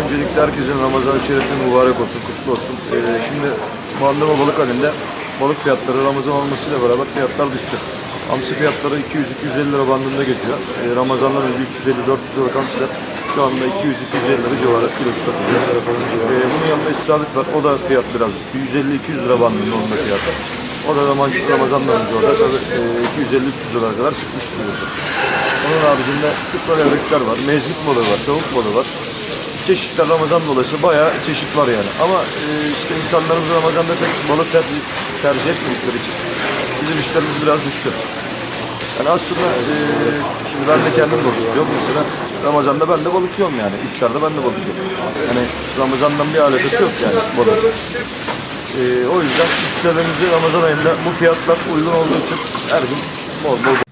öncelikle herkesin Ramazan şerefi mübarek olsun, kutlu olsun. Ee, şimdi Muhandama Balık Hali'nde balık fiyatları Ramazan olmasıyla beraber fiyatlar düştü. Hamsi fiyatları 200-250 lira bandında geçiyor. Ee, Ramazan'dan önce 350-400 lira hamsiler şu anda 200-250 lira civarı kilosu satılıyor. Ee, bunun yanında istavrit var. O da fiyat biraz düştü. 150-200 lira bandında onun da fiyatı. O da Ramazan, Ramazan'dan önce orada e, 250-300 lira kadar çıkmış kilosu. Onun haricinde kutlu levrekler var, mezgit balığı var, tavuk balığı var. Çeşitler Ramazan dolayısıyla bayağı çeşit var yani. Ama e, işte insanlarımız Ramazan'da pek balık tercih, tercih etmedikleri için bizim işlerimiz biraz düştü. Yani aslında e, şimdi ben de kendim balık. Mesela Ramazan'da ben de balık yiyorum yani. İftarda ben de balık yiyorum. Yani Ramazan'dan bir alakası yok yani balık. E, o yüzden müşterilerimize Ramazan ayında bu fiyatlar uygun olduğu için her gün bol bol